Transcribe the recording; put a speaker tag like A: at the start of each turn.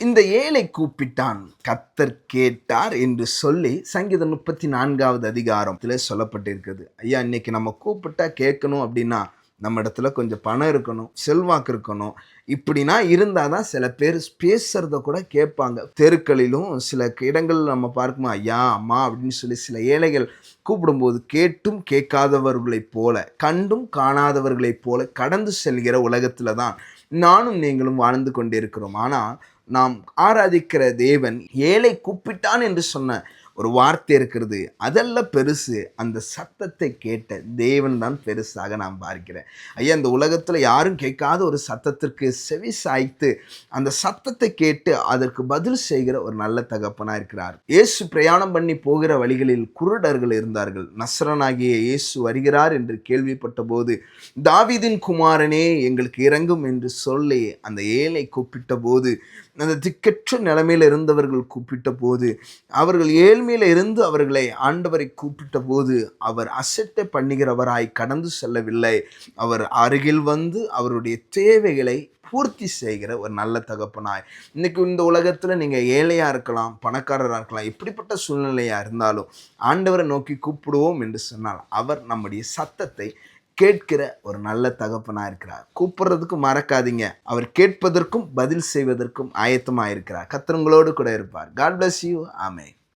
A: இந்த ஏழை கூப்பிட்டான். கத்தர் கேட்டார் என்று சொல்லி சங்கீதம் முப்பத்தி நான்காவது அதிகாரத்தில் சொல்லப்பட்டிருக்குது ஐயா இன்னைக்கு நம்ம கூப்பிட்டா கேட்கணும் அப்படின்னா நம்ம இடத்துல கொஞ்சம் பணம் இருக்கணும் செல்வாக்கு இருக்கணும். இப்படின்னா இருந்தால் தான் சில பேர் பேசுகிறத கூட கேட்பாங்க. தெருக்களிலும் சில இடங்கள் நம்ம பார்க்குமா ஐயா அம்மா அப்படின்னு சொல்லி சில ஏழைகள் கூப்பிடும்போது கேட்டும் கேட்காதவர்களைப் போல கண்டும் காணாதவர்களைப் போல கடந்து செல்கிற உலகத்தில் தான் நானும் நீங்களும் வாழ்ந்து கொண்டிருக்கிறோம். ஆனால் நாம் ஆராதிக்கிற தேவன் ஏழை கூப்பிட்டான் என்று சொன்ன ஒரு வார்த்தை இருக்கிறது அதல்ல பெருசு. அந்த சத்தத்தை கேட்ட தேவன் தான் பெருசாக நான் பார்க்கிறேன். ஐயா இந்த உலகத்தில் யாரும் கேட்காத ஒரு சத்தத்திற்கு செவி சாய்த்து அந்த சத்தத்தை கேட்டு அதற்கு பதில் செய்கிற ஒரு நல்ல தகப்பனாக இருக்கிறார். இயேசு பிரயாணம் பண்ணி போகிற வழிகளில் குருடர்கள் இருந்தார்கள். நஸ்ரனாகிய இயேசு வருகிறார் என்று கேள்விப்பட்ட போது தாவிதின் குமாரனே எங்களுக்கு இறங்கும் என்று சொல்லி அந்த ஏழை கூப்பிட்ட போது அந்த திக்கற்ற நிலைமையில் இருந்தவர்கள் கூப்பிட்ட போது அவர்கள் இருந்து அவர்களை ஆண்டவரை கூப்பிட்ட போது அவர் அசட்டை பண்ணுகிறவராய் கடந்து செல்லவில்லை. அவர் அருகில் வந்து அவருடைய தேவைகளை பூர்த்தி செய்கிற ஒரு நல்ல தகப்பனாய். இன்னைக்கு இந்த உலகத்தில் நீங்கள் ஏழையாக இருக்கலாம் பணக்காரராக இருக்கலாம் எப்படிப்பட்ட சூழ்நிலையாக இருந்தாலும் ஆண்டவரை நோக்கி கூப்பிடுவோம் என்று சொன்னால் அவர் நம்முடைய சத்தத்தை கேட்கிற ஒரு நல்ல தகப்பனாக இருக்கிறார். கூப்பிடுறதுக்கு மறக்காதீங்க. அவர் கேட்பதற்கும் பதில் செய்வதற்கும் ஆயத்தமாக இருக்கிறார் கத்திரங்களோடு கூட இருப்பார். காட் பிளஸ் யூ ஆமே